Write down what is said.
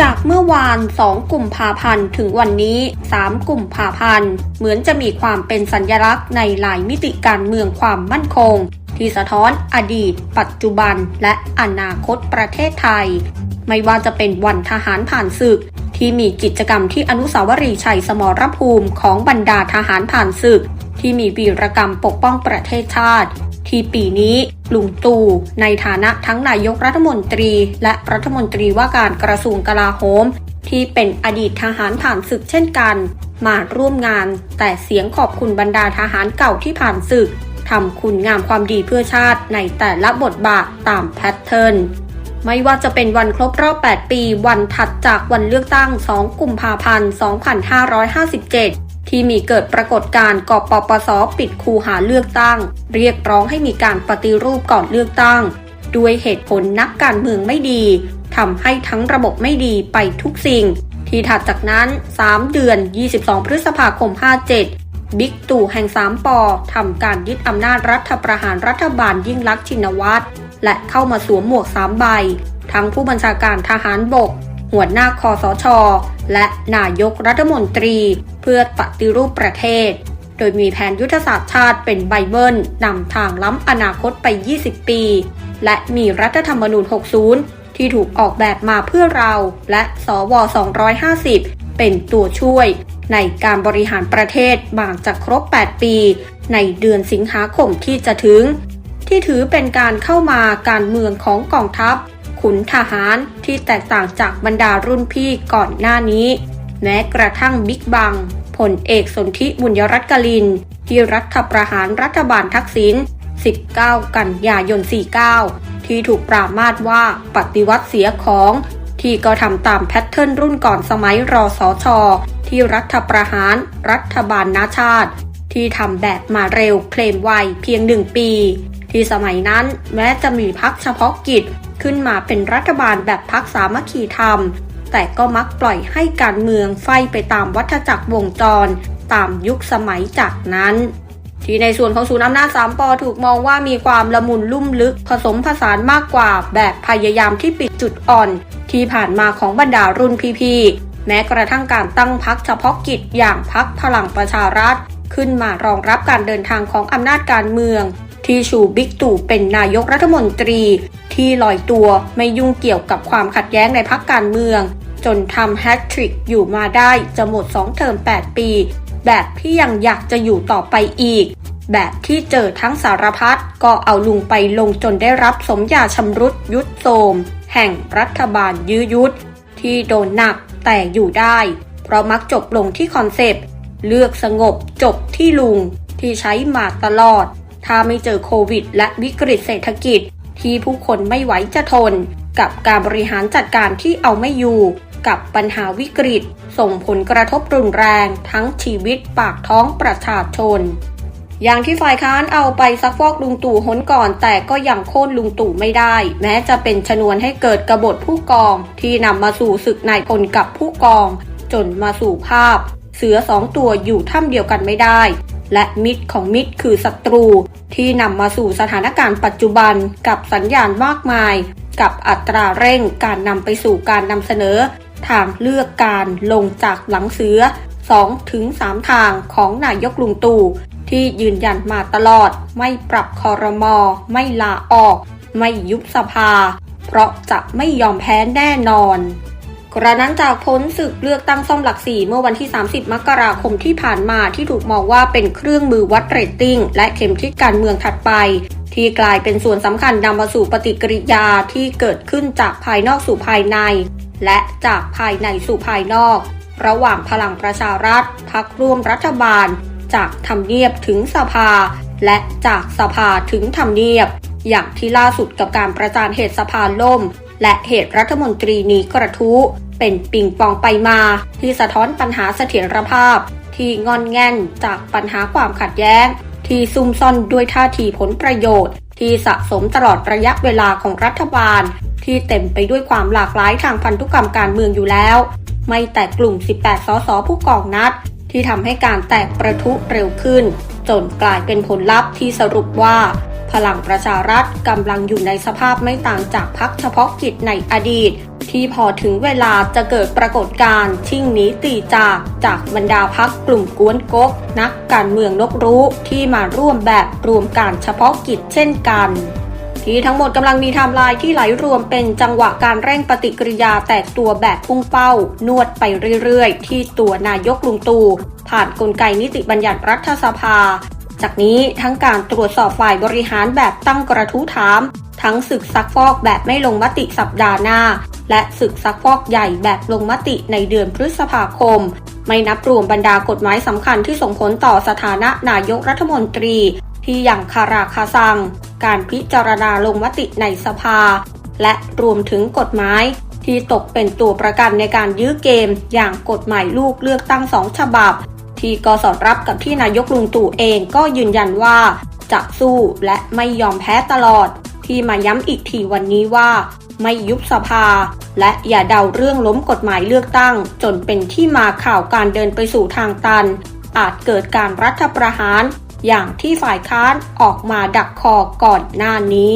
จากเมื่อวาน 2 กลุ่มภาพันธ์ถึงวันนี้ 3 กลุ่มภาพันธ์เหมือนจะมีความเป็นสัญญลักษณ์ในหลายมิติการเมืองความมั่นคง ที่สะท้อนอดีต ปัจจุบันและอนาคตประเทศไทย ไม่ว่าจะเป็นวันทหารผ่านศึก ที่มีกิจกรรมที่อนุสาวรีย์ชัยสมรภูมิของบรรดาทหารผ่านศึก ที่มีวีรกรรมปกป้องประเทศชาติ ที่ปีนี้ลุงตู่ในฐานะทั้งนายกรัฐมนตรี และรัฐมนตรีว่าการกระทรวงกลาโหม ที่เป็นอดีตทหารผ่านศึกเช่นกัน มาร่วมงาน แต่เสียงขอบคุณบรรดาทหารเก่าที่ผ่านศึกทำคุณงามความดีเพื่อชาติในแต่ละบทบาทตามแพทเทิร์น ไม่ว่าจะเป็นวันครบรอบ 8 ปี วันถัดจากวันเลือกตั้ง 2 กุมภาพันธ์ 2557 ที่มีเกิดปรากฏการณ์กปปส ปิดคูหาเลือกตั้ง เรียกร้องให้มีการปฏิรูปก่อนเลือกตั้ง ด้วยเหตุผลนักการเมืองไม่ดีทำให้ทั้งระบบไม่ดีไปทุกสิ่ง ที่ถัดจากนั้น 3 เดือน 22 พฤษภาคม 57บิ๊กตู่แห่ง3ปอทำการยึดอำนาจรัฐประหารรัฐบาลยิ่งลักษณ์ชินวัตร และเข้ามาสวมหมวก3ใบ ทั้งผู้บัญชาการทหารบก หัวหน้าคอสช และนายกรัฐมนตรี เพื่อปฏิรูปประเทศ โดยมีแผนยุทธศาสตร์ชาติเป็นไบเบิลนำทางล้ำอนาคตไป 20 ปี และมีรัฐธรรมนูญ 60 ที่ถูกออกแบบมาเพื่อเรา และสว 250 เป็นตัวช่วยในการบริหารประเทศบางจะครบ 8 ปี ในเดือนสิงหาคมที่จะถึง ที่ถือเป็นการเข้ามาการเมืองของกองทัพ ขุนทหารที่แตกต่างจากบรรดารุ่นพี่ก่อนหน้านี้ แม้กระทั่งบิ๊กบังพลเอกสนธิบุญยรัตน์กลิน ที่รัฐประหารรัฐบาลทักษิณ 19 กันยายน 49 ที่ถูกปรามาสว่าปฏิวัติเสียของ ที่ก็ทำตามแพทเทิร์นรุ่นก่อนสมัยรอสอชอที่รัฐประหารรัฐบาลนาชาติ ที่ทำแบบมาเร็วเคลมไวเพียงหนึ่งปี ที่สมัยนั้นแม้จะมีพักเฉพาะกิจขึ้นมาเป็นรัฐบาลแบบพักสามัคคีธรรม แต่ก็มักปล่อยให้การเมืองไฟไปตามวัฏจักรวงจร ตามยุคสมัยจากนั้น ที่ในส่วนของศูนย์อำนาจสามปอถูกมองว่ามีความละมุนลุ่มลึกผสมผสานมากกว่าแบบพยายามที่ปิดจุดอ่อน ที่ผ่านมาของบรรดารุ่นพี่ๆแม้กระทั่งการตั้งพักเฉพาะกิจอย่างพักพลังประชารัฐ ขึ้นมารองรับการเดินทางของอำนาจการเมือง ที่ชูบิ๊กตู่เป็นนายกรัฐมนตรี ที่ลอยตัวไม่ยุ่งเกี่ยวกับความขัดแย้งในพักการเมือง จนทำแฮตทริกอยู่มาได้จะหมด2เทอม8 ปี แบบที่ยังอยากจะอยู่ต่อไปอีก แบบที่เจอทั้งสารพัดก็เอาลุงไปลงจนได้รับสมญาชำรุดยุดโทมแห่งรัฐบาลยื้อยุด ที่โดนหนักแต่อยู่ได้ เพราะมักจบลงที่คอนเซปต์ เลือกสงบจบที่ลุงที่ใช้มาตลอด ถ้าไม่เจอโควิด และวิกฤตเศรษฐกิจ ที่ผู้คนไม่ไหวจะทน กับการบริหารจัดการที่เอาไม่อยู่ กับปัญหาวิกฤต ส่งผลกระทบรุนแรง ทั้งชีวิตปากท้องประชาชน อย่างที่ฝ่ายค้านเอาไปซักฟอกลุงตู่หนก่อน แต่ก็ยังโค่นลุงตู่ไม่ได้ แม้จะเป็นชนวนให้เกิดกบฏผู้กอง ที่นำมาสู่ศึกนายพลกับผู้กอง จนมาสู่ภาพเสือสองตัวอยู่ถ้ำเดียวกันไม่ได้ และมิตรของมิตรคือศัตรู ที่นำมาสู่สถานการณ์ปัจจุบันกับสัญญาณมากมาย กับอัตราเร่งการนำไปสู่การนำเสนอ ทางเลือกการลงจากหลังเสือ2ถึง3ทางของนายกลุงตู่ที่ยืนยันมาตลอด ไม่ปรับคอรมอ ไม่ลาออก ไม่ยุบสภา เพราะจะไม่ยอมแพ้แน่นอน กระนั้นจากพ้นศึกเลือกตั้งซ่อมหลักสี่เมื่อวันที่ 30 มกราคมที่ผ่านมาที่ถูกมองว่าเป็นเครื่องมือวัดเรตติ้ง และเข็มทิศการเมืองถัดไป ที่กลายเป็นส่วนสำคัญนำมาสู่ปฏิกิริยาที่เกิดขึ้นจากภายนอกสู่ภายใน และจากภายในสู่ภายนอก ระหว่างพลังประชารัฐพักร่วมรัฐบาล จากทำเนียบถึงสภา และจากสภาถึงทำเนียบ อย่างที่ล่าสุดกับการประจานเหตุสภาล่ม และเหตุรัฐมนตรีนี้กระทู้เป็นปิงปองไปมา ที่สะท้อนปัญหาเสถียรภาพ ที่งอนแง่นจากปัญหาความขัดแย้ง ที่ซุ่มซ่อนด้วยท่าทีผลประโยชน์ ที่สะสมตลอดระยะเวลาของรัฐบาล ที่เต็มไปด้วยความหลากหลายทางพันธุกรรมการเมืองอยู่แล้ว ไม่แต่กลุ่ม 18 สสผู้กองนัด ที่ทำให้การแตกประทุเร็วขึ้น จนกลายเป็นผลลัพธ์ที่สรุปว่า พลังประชารัฐกำลังอยู่ในสภาพไม่ต่างจากพักเฉพาะกิจในอดีต ที่พอถึงเวลาจะเกิดปรากฏการณ์ชิ่งหนีตีจากจากบรรดาพักกลุ่มกวนก๊กนักการเมืองนกรู้ที่มาร่วมแบบรวมการเฉพาะกิจเช่นกันที่ทั้งหมดกำลังมีไทม์ไลน์ที่ไหลรวมเป็นจังหวะการเร่งปฏิกิริยาแตกตัวแบบพุ่งเป้า นวดไปเรื่อยๆ ที่ตัวนายกลุงตู่ผ่านกลไกนิติบัญญัติรัฐสภา จากนี้ทั้งการตรวจสอบฝ่ายบริหารแบบตั้งกระทู้ถาม ทั้งศึกซักฟอกแบบไม่ลงมติสัปดาห์หน้า และศึกซักฟอกใหญ่แบบลงมติในเดือนพฤษภาคม ไม่นับรวมบรรดากฎหมายสำคัญที่ส่งผลต่อสถานะนายกรัฐมนตรี ที่อย่างคาราคาซัง การพิจารณาลงมติในสภา และรวมถึงกฎหมายที่ตกเป็นตัวประกันในการยื้อเกม อย่างกฎหมายลูกเลือกตั้งสองฉบับ ที่ก็สอดรับกับที่นายกลุงตู่เองก็ยืนยันว่า จะสู้และไม่ยอมแพ้ตลอด ที่มาย้ำอีกทีวันนี้ว่า ไม่ยุบสภา และอย่าเดาเรื่องล้มกฎหมายเลือกตั้ง จนเป็นที่มาข่าวการเดินไปสู่ทางตัน อาจเกิดการรัฐประหาร อย่างที่ฝ่ายค้านออกมาดักคอก่อนหน้านี้